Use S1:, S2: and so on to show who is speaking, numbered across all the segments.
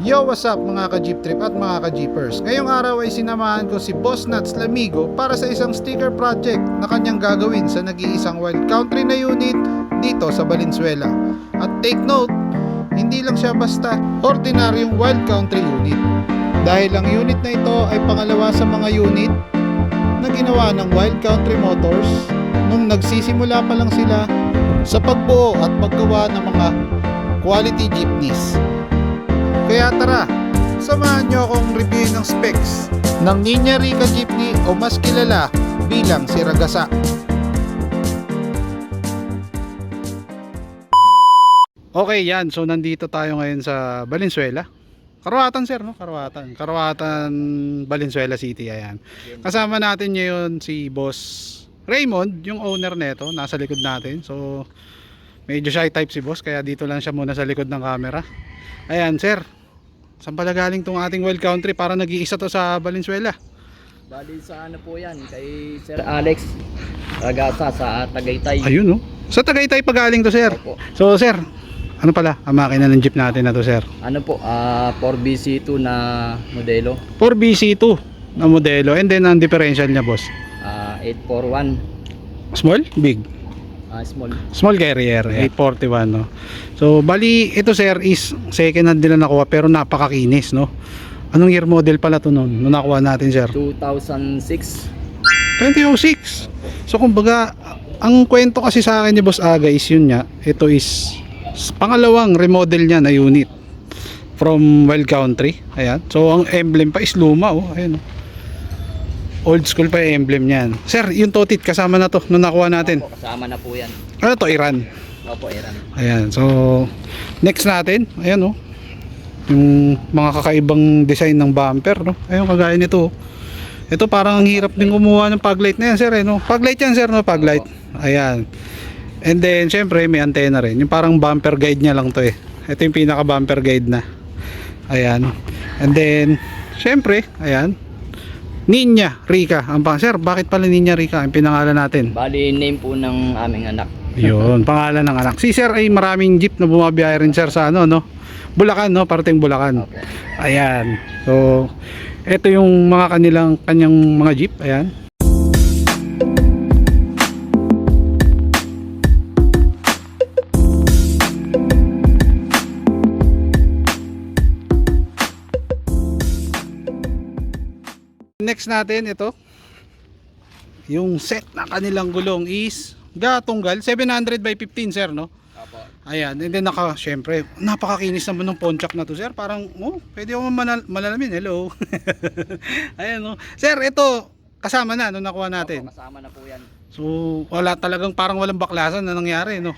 S1: Yo, what's up mga ka-jeep trip at mga ka-jeepers? Ngayong araw ay sinamahan ko si Boss Nuts Lamigo para sa isang sticker project na kanyang gagawin sa nag-iisang wild country na unit dito sa Valenzuela. At take note, hindi lang siya basta ordinaryong wild country unit. Dahil ang unit na ito ay pangalawa sa mga unit na ginawa ng Wild Country Motors nung nagsisimula pa lang sila sa pagbuo at paggawa ng mga quality jeepneys. Kaya tara, samahan nyo akong reviewin ng specs ng Ninja Rica Jeepney o mas kilala bilang si Ragasa. Okay yan, so nandito tayo ngayon sa Valenzuela. Karawatan sir, no? Karawatan. Karawatan, Valenzuela City, ayan. Kasama natin ngayon si Boss Raymond, yung owner nito, nasa likod natin. So, medyo shy type si Boss, kaya dito lang siya muna sa likod ng camera. Ayan, sir. Saan pala galing tong ating wild country para nag-iisa to sa Valenzuela?
S2: Bali sa ano po yan, kay Sir Alex Ragasa sa Tagaytay.
S1: Ayun, no? Sa Tagaytay pa galing to, sir.
S2: Opo.
S1: So, sir, ano pala ang makina ng jeep natin na to, sir?
S2: Ano po, ah 4BC2 na modelo,
S1: 4BC2 na modelo and then ang differential niya, boss.
S2: ah 841,
S1: Small? Big?
S2: Ah small.
S1: Small carrier, 841 no. So bali ito sir is second hand nila nakuha pero napakakinis no. Anong year model pala to noon? Nung nakuha natin sir?
S2: 2006.
S1: 2006. So kumbaga ang kwento kasi sa akin ni Boss Aga is yun nga, ito is pangalawang remodel niya na unit from Wild Country. Ayan. So ang emblem pa is luma oh. Ayan oh. Old school pa yung emblem niyan. Sir, yung totit kasama na to nung nakuha natin.
S2: Opo, kasama na po yan.
S1: Ano to, Iran?
S2: Opo, Iran.
S1: Ayan, so next natin, ayan oh. Yung mga kakaibang design ng bumper, no? Ayun kagaya nito. oh. Ito parang ang hirap din kumuha ng paglight na yan, sir, eh, no? Paglight yan, sir, no? Paglight. Ayan. And then, syempre, may antena rin. Yung parang bumper guide niya lang to eh. Ito yung pinaka bumper guide na. Ayan. And then, syempre, ayan. Ninja Rica. Ang pang, sir, bakit pala Ninja Rica? Ang pinangalan natin.
S2: Bali name po ng aming anak.
S1: Yun, pangalan ng anak. Si Sir ay maraming jeep na bumabiyahe rin Sir sa ano, no? Bulacan, no? Parting Bulacan.
S2: Opo.
S1: Ayan. So, ito yung mga kanilang kanyang mga jeep. Ayan. Next natin ito. Yung set na kanilang gulong is gatunggal 700 by 15 sir no. Ayan, and then naka, syempre, napakakinis naman ng ponchak na to, sir. Parang, oh, pwede ako manal- malalamin. Hello. Ayan, no. Sir, ito, kasama na nung nakuha natin.
S2: Opo, kasama na po yan.
S1: So, wala talagang parang walang baklasan na nangyari, no.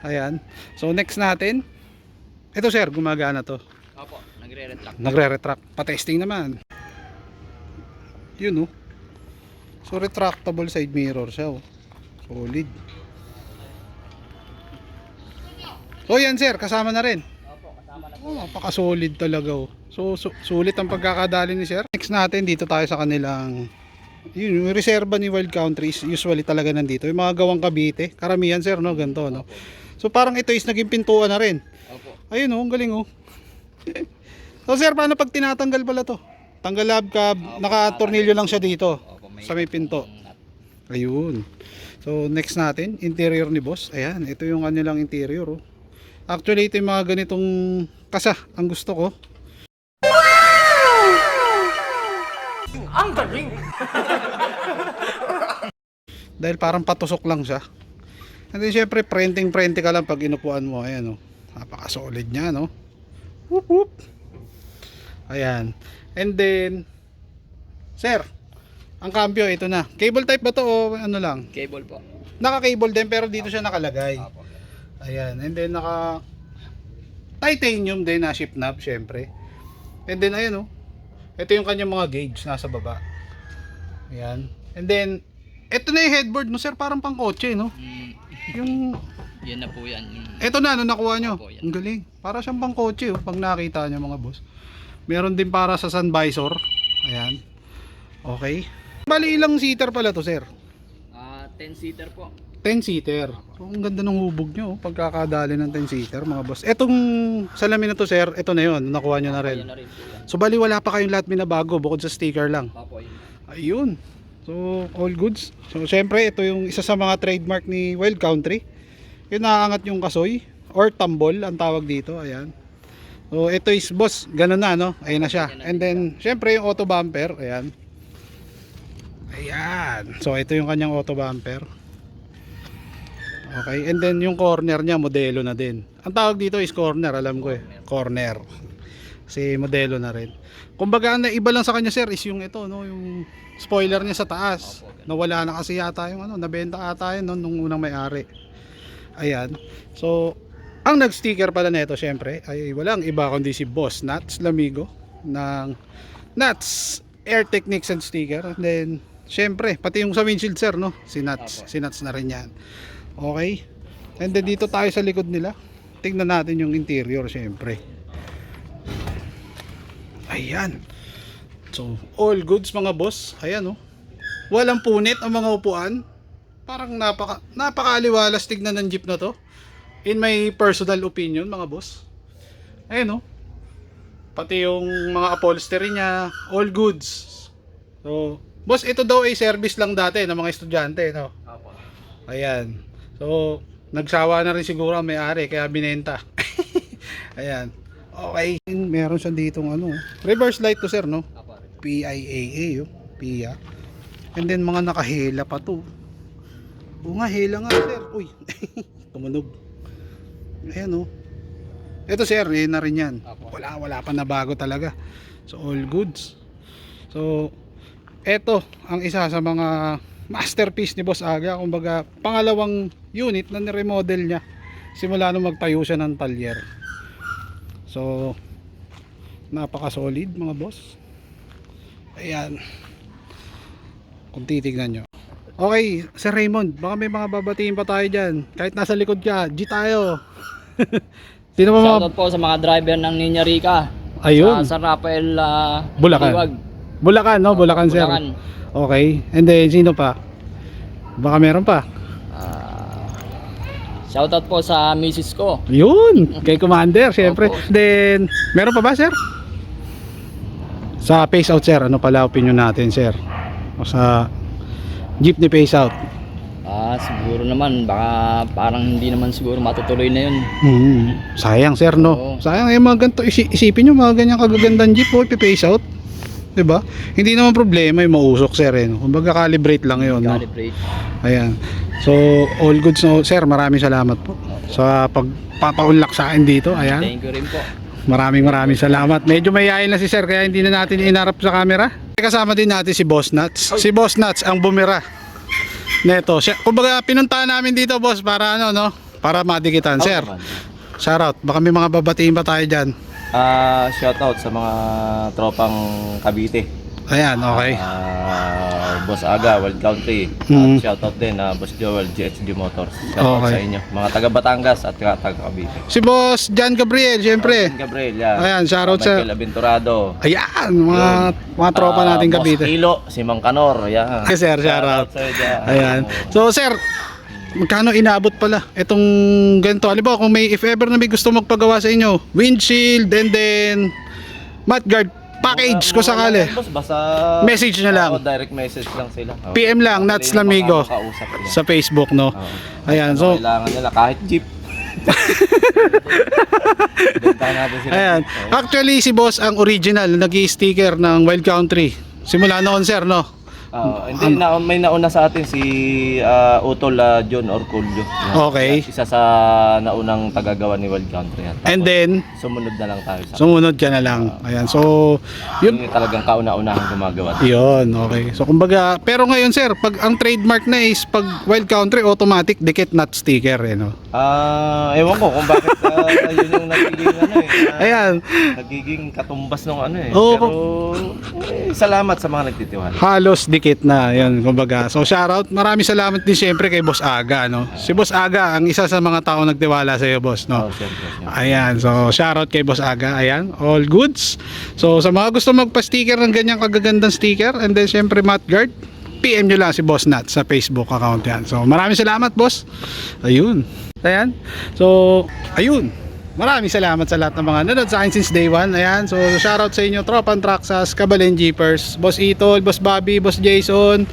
S1: Ayan. So, next natin, ito, sir, gumagana to.
S2: Opo, nagre-retract.
S1: Nagre-retract. Pa-testing naman. Yun, no. So, retractable side mirror siya, oh. Solid. So, yan, sir, kasama na rin. Oh, napaka-solid talaga oh. So, su- sulit ang pagkakadali ni Sir. Next natin dito tayo sa kanilang yun, yung reserva ni Wild Countries usually talaga nandito. Yung mga gawang Cavite, karamihan sir no, ganito no. So parang ito is naging pintuan na rin.
S2: Opo.
S1: Ayun oh, ang galing oh. so sir, paano pag tinatanggal pala to? Tanggal lab cab, naka-tornilyo lang siya dito
S2: Opo,
S1: sa may pinto. Ayun. So next natin, interior ni boss. Ayan, ito yung kanilang interior oh. Actually, ito yung mga ganitong kasa ang gusto ko. Dahil parang patusok lang siya. And then syempre, printing-printing ka lang pag inupuan mo. Ayan oh. Napaka-solid niya, no? Whoop whoop. Ayan. And then, sir, ang cambio, ito na. Cable type ba to o ano lang?
S2: Cable po.
S1: Naka-cable din pero dito siya nakalagay. Ayan. And then naka titanium din na shift knob syempre. And then ayun oh. Ito yung kanyang mga gauge nasa baba. Ayan. And then ito na yung headboard mo sir parang pang kotse no.
S2: Mm,
S1: Yung
S2: yan na po yan.
S1: Ito na ano nakuha nyo.
S2: Opo, yan.
S1: Ang galing. Para siyang pang kotse oh pag nakita nyo mga boss. Meron din para sa sun visor. Ayan. Okay. Bali ilang seater pala to sir?
S2: Ah, 10 seater po.
S1: 10-seater. So, ang ganda ng hubog nyo, oh, pagkakadali ng 10-seater, mga boss. Etong salamin na to, sir, ito na yon nakuha nyo na rin.
S2: Na rin.
S1: So, bali wala pa kayong lahat binabago, bukod sa sticker lang.
S2: Opo, yun.
S1: Ayun. So, all goods. So, syempre, ito yung isa sa mga trademark ni Wild Country. Yung naaangat yung kasoy or tambol ang tawag dito. Ayan. So, ito is boss. Ganun na, no? Ayan na siya. And then, syempre, yung auto bumper. Ayan. Ayan. So, ito yung kanyang auto bumper. Okay. And then, yung corner niya, modelo na din. Ang tawag dito is corner. Alam ko eh. Corner. Kasi modelo na rin. Kumbaga, ang iba lang sa kanya, sir, is yung ito, no? Yung spoiler niya sa taas. Nawala na kasi yata yung ano, nabenta ata yun no, nung unang may-ari. Ayan. So, ang nag-sticker pala nito, syempre, ay walang iba kundi si Boss Nuts Lamigo ng Nuts Air Techniques and Sticker. And then, syempre, pati yung sa windshield, sir, no? Si Nuts.
S2: Opo.
S1: Si Nuts na rin yan. Okay. And then, dito tayo sa likod nila. Tingnan natin yung interior, syempre. Ayan. So, all goods mga boss. Ayan oh. Walang punit ang mga upuan. Parang napaka napakaaliwalas tignan ng jeep na to. In my personal opinion mga boss. Ayan oh. Pati yung mga upholstery niya, all goods. So, boss, ito daw ay service lang dati ng mga estudyante, no? Ayan. So, nagsawa na rin siguro ang may-ari kaya binenta. Ayan. Okay. Meron siya ditong ano. Reverse light to sir, no? PIAA, oh. PIA. And then mga nakahela pa to. Oo nga, hela nga sir. Uy, tumunog. Ayan oh. Ito sir, eh na rin yan. Wala, wala pa na bago talaga. So all goods. So, eto ang isa sa mga masterpiece ni Boss Aga. Kumbaga, pangalawang unit na ni-remodel niya. Simula nung magtayo siya ng talyer. So, napaka-solid mga boss. Ayan. Kung titignan nyo. Okay, Sir Raymond, baka may mga babatiin pa tayo dyan. Kahit nasa likod ka, G tayo. Sino ba mga...
S2: Shoutout po sa mga driver ng Ninya Rica.
S1: Ayun.
S2: Sa San Rafael uh,
S1: Bulacan. Bulacan, no? Bulacan, sir.
S2: Bulacan.
S1: Okay. And then, sino pa? Baka meron pa.
S2: Ah, shoutout po sa misis ko.
S1: Yun, kay Commander, syempre.
S2: Opo.
S1: Then, meron pa ba, sir? Sa face out, sir, ano pala opinion natin, sir? O sa jeepney face out.
S2: Ah, siguro naman baka parang hindi naman siguro matutuloy na 'yun.
S1: Hmm, sayang, sir, no?
S2: Oo.
S1: Sayang, eh, mga ganito, isi- isipin nyo, mga ganyang kagagandang jeep, po, face out. 'Di ba? Hindi naman problema yung mausok, sir, eh. no? Kumbaga, calibrate lang yun, no?
S2: Calibrate.
S1: Ayan. So, all goods no, sir. Maraming salamat po sa pagpapaunlak sa akin dito. Ayan.
S2: Thank you rin po.
S1: Maraming maraming salamat. Medyo mayayain na si sir kaya hindi na natin inarap sa camera. Kasama din natin si Boss Nuts. Si Boss Nuts ang bumira. Neto. Siya, kumbaga pinuntahan namin dito, boss, para ano, no? Para madikitan. Sir, shout out. Baka may mga babatiin pa tayo dyan.
S3: Ah, shoutout sa mga tropang Cavite.
S1: Ayan, okay.
S3: Ah, Boss Aga, World Country.
S1: Mhm.
S3: At shoutout din na Boss Joel, GHD Motors. Shoutout
S1: Okay.
S3: sa inyo. Mga taga Batangas at taga taga Cavite.
S1: Si Boss John Gabriel, syempre.
S3: Gabriel, yan.
S1: Ayan, shoutout sa-
S3: Michael Aventurado.
S1: Ayan, mga, mga tropa
S3: Ah,
S1: natin
S3: Boss
S1: Cavite.
S3: Kilo, si Mang Kanor. Yan.
S1: Ay, sir, shout out.
S3: sa'yo dyan.
S1: Ayan. So, sir, magkano inaabot pala itong ganito? Halimbawa, kung may, if ever na may gusto magpagawa sa inyo, windshield, and then, mudguard package ko sakali.
S3: boss. Basta
S1: Message na lang.
S3: Oo, direct message lang sila. Oo.
S1: PM lang,
S3: Sila
S1: Nuts
S3: yung
S1: Lamigo.
S3: makakausap nila.
S1: Sa Facebook, no?
S3: Oo.
S1: Ayan,
S3: Ano
S1: so,
S3: kailangan nila kahit jeep. Benta natin sila.
S1: ayan.
S3: Oo.
S1: Actually, si boss ang original, nag sticker ng Wild Country. Simula noon, sir, no?
S3: Oo, hindi na may nauna sa atin si ah, Utol ah, John Orculio. Yan.
S1: Okay.
S3: Isa sa naunang tagagawa ni Wild Country. Yan. Tapos,
S1: And then,
S3: sumunod na lang tayo sa
S1: sumunod ka na lang. Ayan, so, yun,
S3: yun yung talagang kauna-unahang gumagawa.
S1: Yun, okay. So kumbaga, pero ngayon sir, pag ang trademark na is pag Wild Country automatic dikit nut sticker eh no.
S3: Ah, ewan ko kung bakit ah, yun yung nagiging ano eh. ah,
S1: Ayan.
S3: Nagiging katumbas ng ano eh.
S1: Oo,
S3: Pero eh, salamat sa mga nagtitiwala.
S1: Halos dikit na, yun, kumbaga. So shoutout, maraming salamat din syempre kay Boss Aga, no. Si Boss Aga ang isa sa mga tao nagtiwala sa iyo, boss, no.
S3: Oh, siyempre, siyempre.
S1: Ayan, so shoutout kay Boss Aga. Ayan, all goods. So sa mga gusto magpa-sticker ng ganyang kagagandang sticker and then syempre mat guard, PM nyo lang si Boss Nat sa Facebook account yan. So maraming salamat boss. Ayun. Ayan. So ayun. Maraming salamat sa lahat ng mga nanood sa akin since day one. Ayan. So shoutout sa inyo Tropan Traxas, Kabalen Jeepers, Boss Itol, Boss Bobby, Boss Jason,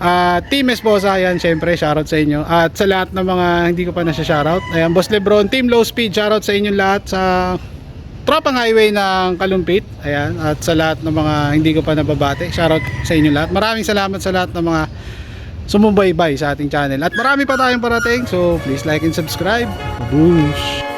S1: Ah, Team Esposa, yan, syempre, shoutout sa inyo. At sa lahat ng mga hindi ko pa na shoutout. Ayan, Boss Lebron, Team Low Speed, shoutout sa inyo lahat sa Tropang Highway ng Kalumpit. Ayan, at sa lahat ng mga hindi ko pa nababate, shoutout sa inyo lahat. Maraming salamat sa lahat ng mga sumubaybay sa ating channel. At marami pa tayong parating, so please like and subscribe. Boosh!